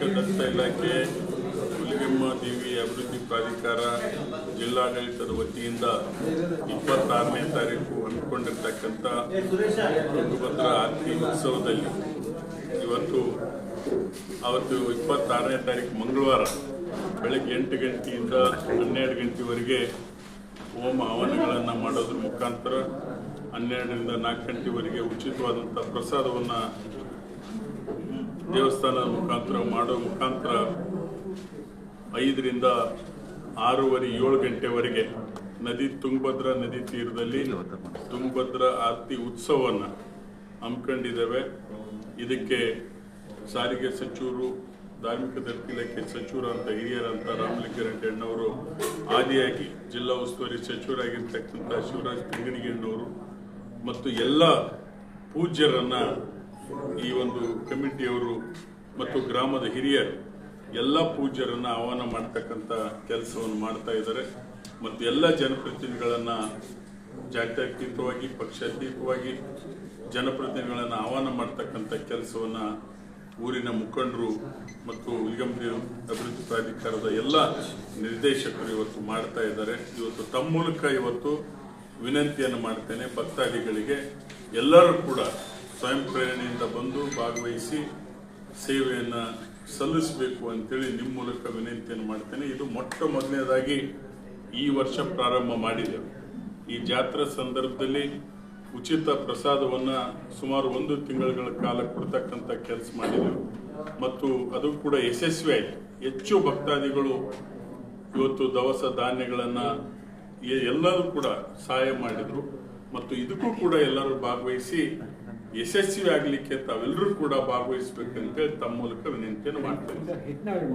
ಇಲಾಖೆ ಹುಲಿಗೆಮ್ಮ ದೇವಿ ಅಭಿವೃದ್ಧಿ ಪ್ರಾಧಿಕಾರ ಜಿಲ್ಲಾಡಳಿತದ ವತಿಯಿಂದ ಇಪ್ಪತ್ತಾರನೇ ತಾರೀಕು ಹಮ್ಮಿಕೊಂಡಿರ್ತಕ್ಕಂಥ ತುಂಗಭದ್ರಾ ಆರತಿ ಉತ್ಸವದಲ್ಲಿ ಇವತ್ತು, ಅವತ್ತು ಇಪ್ಪತ್ತಾರನೇ ತಾರೀಕು ಮಂಗಳವಾರ ಬೆಳಗ್ಗೆ ಎಂಟು ಗಂಟೆಯಿಂದ ಹನ್ನೆರಡು ಗಂಟೆವರೆಗೆ ಹೋಮ ಹವನಗಳನ್ನು ಮಾಡೋದ್ರ ಮುಖಾಂತರ ಹನ್ನೆರಡರಿಂದ ನಾಲ್ಕು ಗಂಟೆವರೆಗೆ ಉಚಿತವಾದಂಥ ಪ್ರಸಾದವನ್ನು ದೇವಸ್ಥಾನದ ಮುಖಾಂತರ ಮಾಡೋ ಮುಖಾಂತರ ಐದರಿಂದ ಆರೂವರೆ, ಏಳು ಗಂಟೆವರೆಗೆ ನದಿ ತುಂಗಭದ್ರಾ ನದಿ ತೀರದಲ್ಲಿ ತುಂಗಭದ್ರಾ ಆರತಿ ಉತ್ಸವವನ್ನು ಹಮ್ಮಿಕೊಂಡಿದ್ದೇವೆ. ಇದಕ್ಕೆ ಸಾರಿಗೆ ಸಚಿವರು, ಧಾರ್ಮಿಕ ಇಲಾಖೆ ಸಚಿವರು ಅಂತ ಹಿರಿಯರಂತ ರಾಮಲಿಂಗಾರೆಡ್ಡಿ ಅಣ್ಣವರು, ಆದಿಯಾಗಿ ಜಿಲ್ಲಾ ಉಸ್ತುವಾರಿ ಸಚಿವರಾಗಿರ್ತಕ್ಕಂಥ ಶಿವರಾಜ್ ತಿಂಗಡಿಗೆಣ್ಣವರು ಮತ್ತು ಎಲ್ಲ ಪೂಜ್ಯರನ್ನ ಈ ಒಂದು ಕಮಿಟಿಯವರು ಮತ್ತು ಗ್ರಾಮದ ಹಿರಿಯರು ಎಲ್ಲ ಪೂಜ್ಯರನ್ನ ಆಹ್ವಾನ ಮಾಡ್ತಕ್ಕಂಥ ಕೆಲಸವನ್ನು ಮಾಡ್ತಾ ಇದ್ದಾರೆ. ಮತ್ತು ಎಲ್ಲ ಜನಪ್ರತಿನಿಧಿಗಳನ್ನ ಜಾತ್ಯತೀತವಾಗಿ, ಪಕ್ಷಾತೀತವಾಗಿ ಜನಪ್ರತಿನಿಧಿಗಳನ್ನ ಆಹ್ವಾನ ಮಾಡ್ತಕ್ಕಂಥ ಕೆಲಸವನ್ನ ಊರಿನ ಮುಖಂಡರು ಮತ್ತು ಉಲ್ಗಂಪಿ ಅಭಿವೃದ್ಧಿ ಪ್ರಾಧಿಕಾರದ ಎಲ್ಲ ನಿರ್ದೇಶಕರು ಇವತ್ತು ಮಾಡ್ತಾ ಇದ್ದಾರೆ. ಇವತ್ತು ತಮ್ಮ ಮೂಲಕ ಇವತ್ತು ವಿನಂತಿಯನ್ನು ಮಾಡ್ತೇನೆ. ಭಕ್ತಾದಿಗಳಿಗೆ ಎಲ್ಲರೂ ಕೂಡ ಸ್ವಯಂ ಪ್ರೇರಣೆಯಿಂದ ಬಂದು ಭಾಗವಹಿಸಿ ಸೇವೆಯನ್ನು ಸಲ್ಲಿಸಬೇಕು ಅಂತೇಳಿ ನಿಮ್ಮ ಮೂಲಕ ವಿನಂತಿಯನ್ನು ಮಾಡ್ತೇನೆ. ಇದು ಮೊಟ್ಟ ಮೊದಲನೇದಾಗಿ ಈ ವರ್ಷ ಪ್ರಾರಂಭ ಮಾಡಿದೆವು ಈ ಜಾತ್ರಾ ಸಂದರ್ಭದಲ್ಲಿ ಉಚಿತ ಪ್ರಸಾದವನ್ನು ಸುಮಾರು ಒಂದು ತಿಂಗಳುಗಳ ಕಾಲ ಕೊಡ್ತಕ್ಕಂಥ ಕೆಲಸ ಮಾಡಿದೆವು ಮತ್ತು ಅದು ಕೂಡ ಯಶಸ್ವಿ ಆಯಿತು. ಹೆಚ್ಚು ಭಕ್ತಾದಿಗಳು ಇವತ್ತು ದವಸ ಧಾನ್ಯಗಳನ್ನು ಎಲ್ಲರೂ ಕೂಡ ಸಹಾಯ ಮಾಡಿದರು. ಮತ್ತು ಇದಕ್ಕೂ ಕೂಡ ಎಲ್ಲರೂ ಭಾಗವಹಿಸಿ ಯಶಸ್ವಿ ಆಗಲಿಕ್ಕೆ ತಾವೆಲ್ಲರೂ ಕೂಡ ಭಾಗವಹಿಸಬೇಕಂತೇಳಿ ತಮ್ಮ ಮೂಲಕ ವಿನಂತಿಯನ್ನು ಹಿಟ್ನಾಳಿ